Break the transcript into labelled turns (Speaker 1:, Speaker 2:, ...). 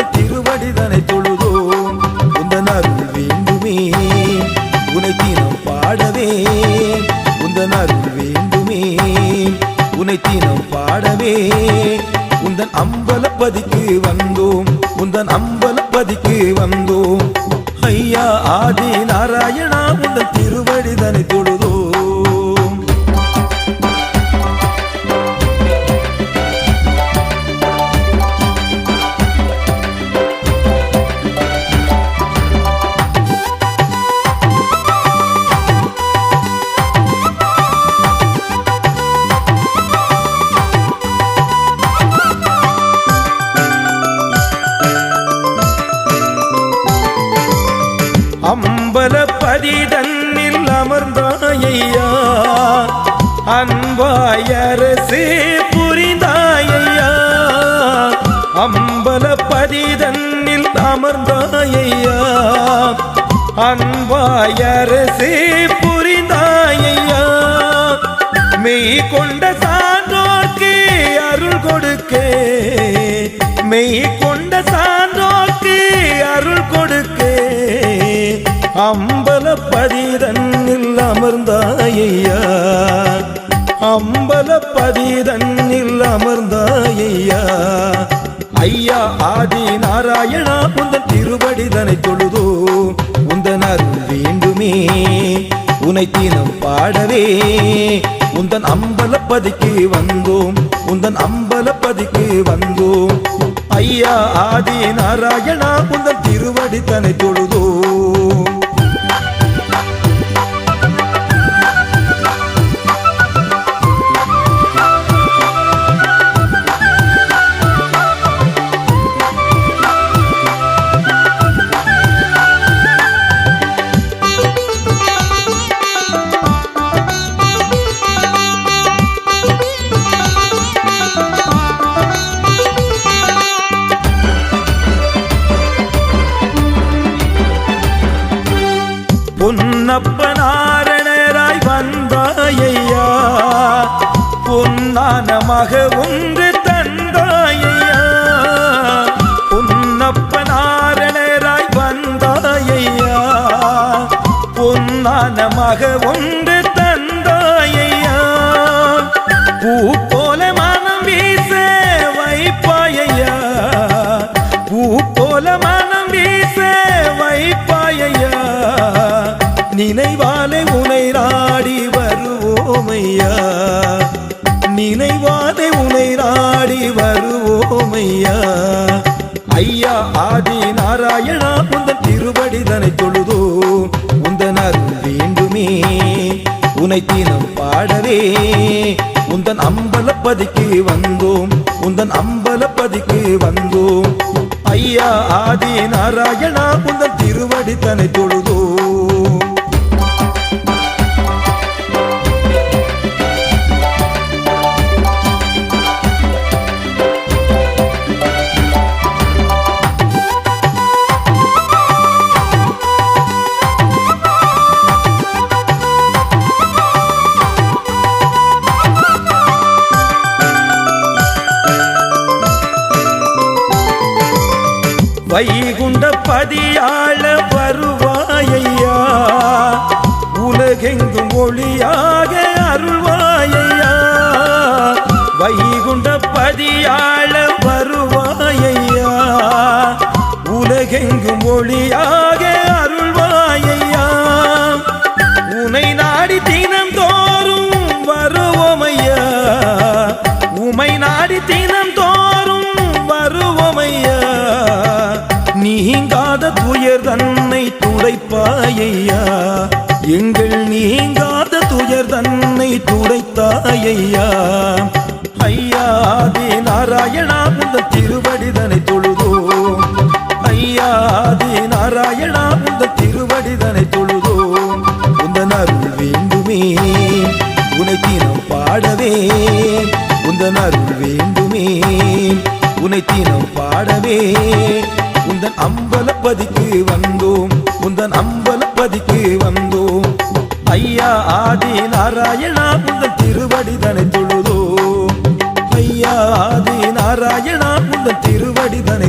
Speaker 1: உந்தனருள் திருவடிதனை தொழுதோம். உந்தனருள் வேண்டுமே உனை தினம் பாடவே. உந்தனருள் வேண்டுமே உனை தினம் பாடவே. உந்தன் அம்பலப்பதிக்கு வந்தோம் உந்தன் அம்பலப்பதிக்கு வந்தோம். ஐயா ஆதி நாராயணா உந்தன் திருவடிதனை தொழுதோம். அம்பல பதிதன்னில் அமர்ந்தாயையா? அன்பாயரசே புரிந்தாயையா? அம்பல பதிதன்னில் அமர்ந்தாயையா? அன்பாயரசே புரிந்தாயையா? மெய் கொண்ட சான்றோர்க்கு அருள் கொடுக்கே. மெய் கொண்ட சான்றோர்க்கு அம்பல பதிதன்னில் அமர்ந்தாயையா அம்பல பதிதன்னில் அமர்ந்தாயையா ஐயா ஆதி நாராயணா உந்தன் திருவடிதனை தொழுதோ. உந்தன் அருள் வேண்டுமே உனை தினம் பாடவே. உந்தன் அம்பலப்பதிக்கு வந்தோம் உந்தன் அம்பலப்பதிக்கு வந்தோம். ஐயா ஆதி நாராயணா உந்தன் திருவடி தொழுதோ. பொன்னப்பனாரணராய் வந்தாயையா? பொன்னானமாக ஒன்று தந்தாயையா? பொன்னப்பனாரணராய் வந்தாயையா? பொன்னானமாக ஒன்று நினைவாலே உனை நாடி வருவோமையா? நினைவாலே உனை நாடி வருவோமையா? ஐயா ஆதி நாராயணா உந்தன் திருவடிதனை தொழுதோ? உந்தன் அருள் வேண்டுமே உனை தினம் பாடவே. உந்தன் அம்பலப்பதிக்கு வந்தோம் உந்தன் அம்பலப்பதிக்கு வந்தோம். ஐயா ஆதி நாராயணா உந்தன் திருவடி தனை தொழுதோம் வைகுண்ட பதியாள வருவாயையா? உலகெங்கும் ஒளியாக அருள்வாயையா? வைகுண்ட பதியாள வருவாயையா? உலகெங்கும் ஒளியாக துடைப்பாயையா எங்கள் நீங்காத துயர் தன்னை துடைத்தாயையா ஐயா ஆதி நாராயணா இந்த திருவடிதனை தொழுதோ ஐயா ஆதி நாராயணா இந்த திருவடிதனை தொழுதோ உந்தன் அருள் வேண்டுமே உனை தினம் பாடவே. உந்தன் அருள் வேண்டுமே உனை தினம் பாடவே. உந்தன் அம்பலப்பதிக்கு வந்தோம். உந்தன் அம்ப ஐயா ஆதி நாராயணா உங்கள் திருவடி திருவடிதனை தொழுதோ? ஐயா ஆதி நாராயணா உங்கள் திருவடி உந்தன் திருவடிதனை